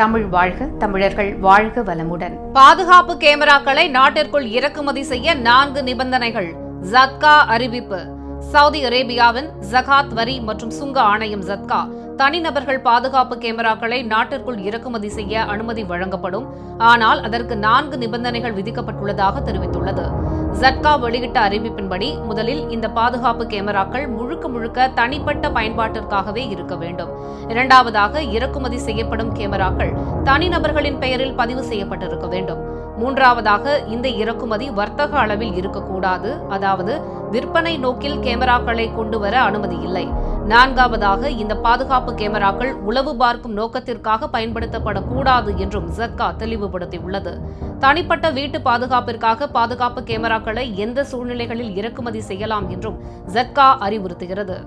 தமிழ் வாழ்க தமிழர்கள் வாழ்க வளமுடன். பாதுகாப்பு கேமராக்களை நாட்டிற்குள் இறக்குமதி செய்ய நான்கு நிபந்தனைகள். ஜத்கா அறிவிப்பு. சவுதி அரேபியாவின் ஜகாத் வரி மற்றும் சுங்க ஆணையம் ஜத்கா தனிநபர்கள் பாதுகாப்பு கேமராக்களை நாட்டிற்குள் இறக்குமதி செய்ய அனுமதி வழங்கப்படும். ஆனால் அதற்கு நான்கு நிபந்தனைகள் விதிக்கப்பட்டுள்ளதாக தெரிவித்துள்ளது. ஜட்கா வெளியிட்ட அறிவிப்பின்படி முதலில் இந்த பாதுகாப்பு கேமராக்கள் முழுக்க முழுக்க தனிப்பட்ட பயன்பாட்டிற்காகவே இருக்க வேண்டும். இரண்டாவதாக இறக்குமதி செய்யப்படும் கேமராக்கள் தனிநபர்களின் பெயரில் பதிவு செய்யப்பட்டிருக்க வேண்டும். மூன்றாவதாக இந்த இறக்குமதி வர்த்தக அளவில் இருக்கக்கூடாது. அதாவது விற்பனை நோக்கில் கேமராக்களை கொண்டு வர அனுமதி இல்லை. நான்காவதாக இந்த பாதுகாப்பு கேமராக்கள் உளவு பார்க்கும் நோக்கத்திற்காக பயன்படுத்தப்படக்கூடாது என்றும் ஜட்கா தெளிவுபடுத்தியுள்ளது. தனிப்பட்ட வீட்டு பாதுகாப்பிற்காக பாதுகாப்பு கேமராக்களை எந்த சூழ்நிலைகளில் இறக்குமதி செய்யலாம் என்றும் ஜட்கா அறிவுறுத்துகிறது.